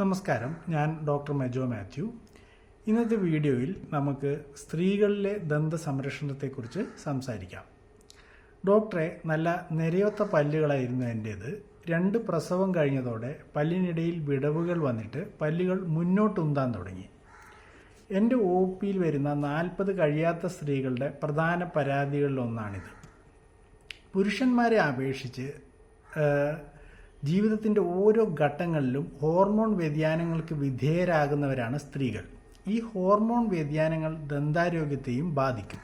നമസ്കാരം. ഞാൻ ഡോക്ടർ മെജോ മാത്യു. ഇന്നത്തെ വീഡിയോയിൽ നമുക്ക് സ്ത്രീകളിലെ ദന്ത സംരക്ഷണത്തെക്കുറിച്ച് സംസാരിക്കാം. ഡോക്ടറെ നല്ല നിരയൊത്ത പല്ലുകളായിരുന്നു എന്റേത് രണ്ട് പ്രസവം കഴിഞ്ഞതോടെ പല്ലിനിടയിൽ വിടവുകൾ വന്നിട്ട് പല്ലുകൾ മുന്നോട്ടുന്താൻ തുടങ്ങി. എന്റെ ഒ പിയിൽ വരുന്ന നാൽപ്പത് കഴിയാത്ത സ്ത്രീകളുടെ പ്രധാന പരാതികളിലൊന്നാണിത്. പുരുഷന്മാരെ അപേക്ഷിച്ച് ജീവിതത്തിന്റെ ഓരോ ഘട്ടങ്ങളിലും ഹോർമോൺ വ്യതിയാനങ്ങൾക്ക് വിധേയരാകുന്നവരാണ് സ്ത്രീകൾ. ഈ ഹോർമോൺ വ്യതിയാനങ്ങൾ ദന്താരോഗ്യത്തെയും ബാധിക്കും.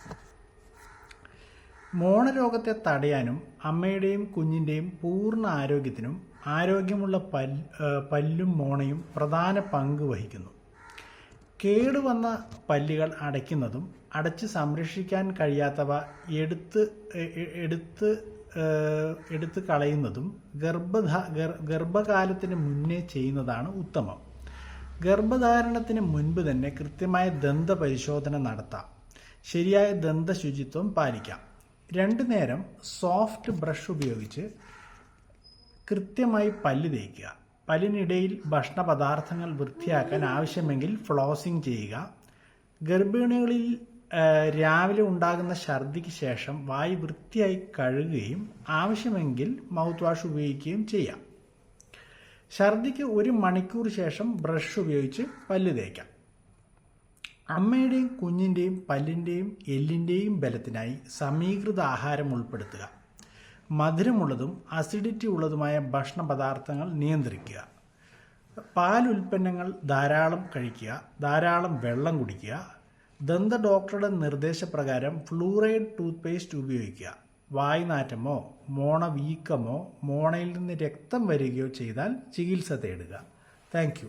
മോണരോഗത്തെ തടയാനും അമ്മയുടെയും കുഞ്ഞിന്റെയും പൂർണ ആരോഗ്യത്തിനും ആരോഗ്യമുള്ള പല്ല് പല്ലും മോണയും പ്രധാന പങ്ക് വഹിക്കുന്നു. കേടുവന്ന പല്ലുകൾ അടയ്ക്കുന്നതും അടച്ച് സംരക്ഷിക്കാൻ കഴിയാത്തവ എടുത്ത് എടുത്ത് എടുത്ത് കളയുന്നതും ഗർഭധാ ഗർ- ഗർഭകാലത്തിന് മുന്നേ ചെയ്യുന്നതാണ് ഉത്തമം. ഗർഭധാരണത്തിന് മുൻപ് തന്നെ കൃത്യമായ ദന്ത പരിശോധന നടത്താം. ശരിയായ ദന്ത ശുചിത്വം പാലിക്കാം. രണ്ടു നേരം സോഫ്റ്റ് ബ്രഷ് ഉപയോഗിച്ച് കൃത്യമായി പല്ല് തേക്കുക. പല്ലിനിടയിൽ ഭക്ഷണ പദാർത്ഥങ്ങൾ വൃത്തിയാക്കാൻ ആവശ്യമെങ്കിൽ ഫ്ലോസിംഗ് ചെയ്യുക. ഗർഭിണികളിൽ രാവിലെ ഉണ്ടാകുന്ന ഛർദിക്ക് ശേഷം വായു വൃത്തിയായി കഴുകുകയും ആവശ്യമെങ്കിൽ മൗത്ത് വാഷ് ഉപയോഗിക്കുകയും ചെയ്യാം. ഛർദിക്ക് ഒരു മണിക്കൂർ ശേഷം ബ്രഷ് ഉപയോഗിച്ച് പല്ല് തേക്കാം. അമ്മയുടെയും കുഞ്ഞിന്റെയും പല്ലിന്റെയും എല്ലിന്റെയും ബലത്തിനായി സമീകൃത ആഹാരം ഉൾപ്പെടുത്തുക. മധുരമുള്ളതും അസിഡിറ്റി ഉള്ളതുമായ ഭക്ഷണ പദാർത്ഥങ്ങൾ നിയന്ത്രിക്കുക. പാൽ ഉൽപ്പന്നങ്ങൾ ധാരാളം കഴിക്കുക ധാരാളം വെള്ളം കുടിക്കുക ദന്ത ഡോക്ടറുടെ നിർദ്ദേശപ്രകാരം ഫ്ലൂറൈഡ് ടൂത്ത് പേസ്റ്റ് ഉപയോഗിക്കുക വായ്നാറ്റമോ മോണ വീക്കമോ മോണയിൽ നിന്ന് രക്തം വരികയോ ചെയ്താൽ ചികിത്സ തേടുക. താങ്ക്